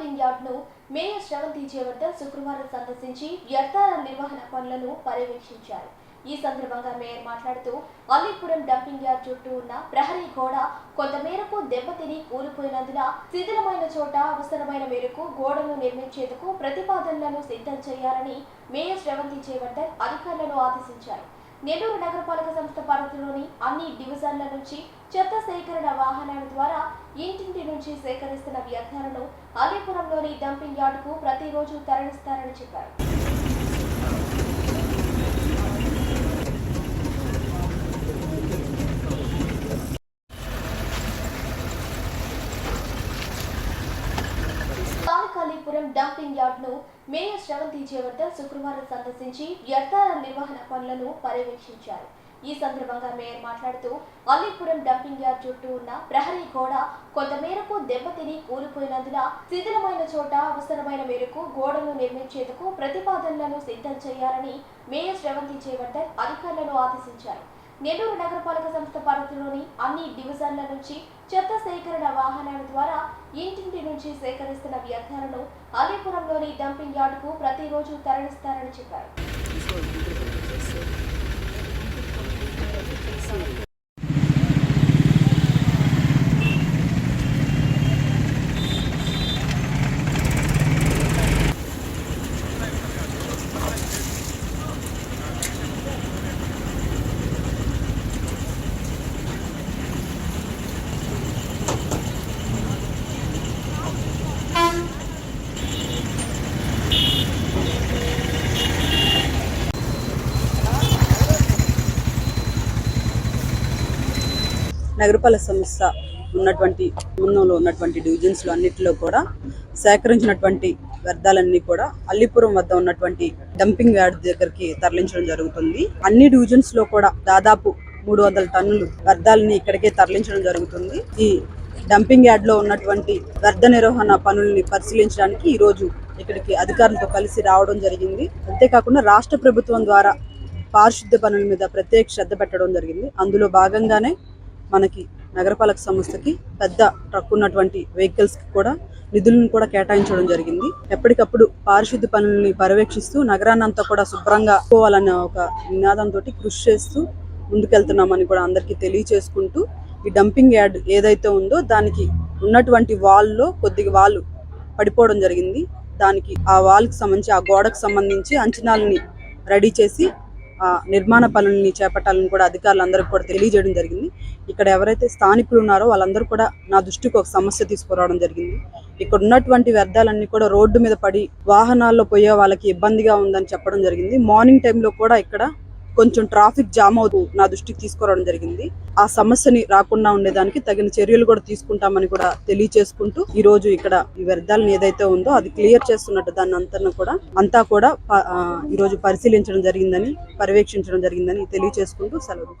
Dumping యార్డ్ను mayor Sravanthi Jayavardhan శుక్రవారం సందర్శించి వ్యర్థాల నిర్వహణ పనులను పర్యవేక్షించారు. ఈ సందర్భంగా మేయర్ మాట్లాడుతూ అల్లీపురం డంపింగ్ యార్డ్ చుట్టూ ఉన్న ప్రహరీ గోడ కొంతమేరకు దెబ్బతిని కూలిపోయినందున శిథిలమైన చోట అవసరమైన మేరకు గోడను నిర్మించేందుకు ప్రతిపాదనలను సిద్ధం చేయాలని మేయర్ శ్రవంతి జయవర్ధన్ అధికారులను ఆదేశించారు. నెల్లూరు నగరపాలక సంస్థ పరిధిలోని అన్ని డివిజన్ల నుంచి చెత్త సేకరణ వాహనాల ద్వారా ఇంటింటి నుంచి సేకరిస్తున్న వ్యర్థాలను అలీపురంలోని డంపింగ్ యార్డుకు ప్రతిరోజు తరలిస్తారని చెప్పారు. తాలకాళీపురం డంపింగ్ యార్డ్ను మేయర్ శ్రవంతి జయవర్ధన్ శుక్రవారం సందర్శించి వ్యర్థాల నిర్వహణ పనులను పర్యవేక్షించారు. ఈ సందర్భంగా మేయర్ మాట్లాడుతూ అల్లీపురం డంపింగ్ యార్డ్ చుట్టూ ఉన్న ప్రహరీ గోడ కొంతమేరకు దెబ్బతిని కూలిపోయినందున శిథిలమైన చోట అవసరమైన మేరకు గోడను నిర్మించేందుకు ప్రతిపాదనలను సిద్ధం చేయాలని మేయర్ శ్రవంతి జయవర్ధన్ అధికారులను ఆదేశించారు. నెల్లూరు నగరపాలక సంస్థ పరిధిలోని అన్ని డివిజన్ల నుంచి చెత్త సేకరణ వాహనాల ద్వారా ఇంటి నుంచి సేకరిస్తున్న వ్యర్థాలను అలీపురంలోని డంపింగ్ యార్డుకు ప్రతిరోజు తరలిస్తారని చెప్పారు. నగరపాలక సంస్థ ఉన్నటువంటి ముందులో ఉన్నటువంటి డివిజన్స్లో అన్నిటిలో కూడా సేకరించినటువంటి వ్యర్థాలన్నీ కూడా అల్లిపురం వద్ద ఉన్నటువంటి డంపింగ్ యార్డ్ దగ్గరికి తరలించడం జరుగుతుంది. అన్ని డివిజన్స్లో కూడా దాదాపు మూడు వందల టన్నులు వ్యర్థాలని ఇక్కడికే తరలించడం జరుగుతుంది. ఈ డంపింగ్ యార్డ్లో ఉన్నటువంటి వ్యర్థ నిర్వహణ పనుల్ని పరిశీలించడానికి ఈ రోజు ఇక్కడికి అధికారులతో కలిసి రావడం జరిగింది. అంతేకాకుండా రాష్ట్ర ప్రభుత్వం ద్వారా పారిశుద్ధ్య పనుల మీద ప్రత్యేక శ్రద్ధ పెట్టడం జరిగింది. అందులో భాగంగానే మనకి నగరపాలక సంస్థకి పెద్ద ట్రక్ ఉన్నటువంటి వెహికల్స్కి కూడా నిధులను కూడా కేటాయించడం జరిగింది. ఎప్పటికప్పుడు పారిశుద్ధ్య పనుల్ని పర్యవేక్షిస్తూ నగరాన్నంతా కూడా శుభ్రంగా పోవాలన్న ఒక నినాదంతో కృషి చేస్తూ ముందుకెళ్తున్నామని కూడా అందరికీ తెలియచేసుకుంటూ ఈ డంపింగ్ యార్డ్ ఏదైతే ఉందో దానికి ఉన్నటువంటి వాల్లో కొద్దిగా వాళ్ళు పడిపోవడం జరిగింది. దానికి ఆ వాల్కి సంబంధించి ఆ గోడకు సంబంధించి అంచనాలని రెడీ చేసి నిర్మాణ పనుల్ని చేపట్టాలని కూడా అధికారులందరికీ కూడా తెలియజేయడం జరిగింది. ఇక్కడ ఎవరైతే స్థానికులు ఉన్నారో వాళ్ళందరూ కూడా నా దృష్టికి ఒక సమస్య తీసుకురావడం జరిగింది. ఇక్కడ ఉన్నటువంటి వ్యర్థాలన్నీ కూడా రోడ్డు మీద పడి వాహనాల్లో పోయే వాళ్ళకి ఇబ్బందిగా ఉందని చెప్పడం జరిగింది. మార్నింగ్ టైంలో కూడా ఇక్కడ కొంచెం ట్రాఫిక్ జామ్ అవుతూ నా దృష్టికి తీసుకురావడం జరిగింది. ఆ సమస్యని రాకుండా ఉండేదానికి తగిన చర్యలు కూడా తీసుకుంటామని కూడా తెలియచేసుకుంటూ ఈ రోజు ఇక్కడ ఈ వ్యర్థాలను ఏదైతే ఉందో అది క్లియర్ చేస్తున్నట్టు దాన్ని అంతా కూడా అంతా కూడా ఈ రోజు పరిశీలించడం జరిగిందని పర్యవేక్షించడం జరిగిందని తెలియచేసుకుంటూ సెలవు.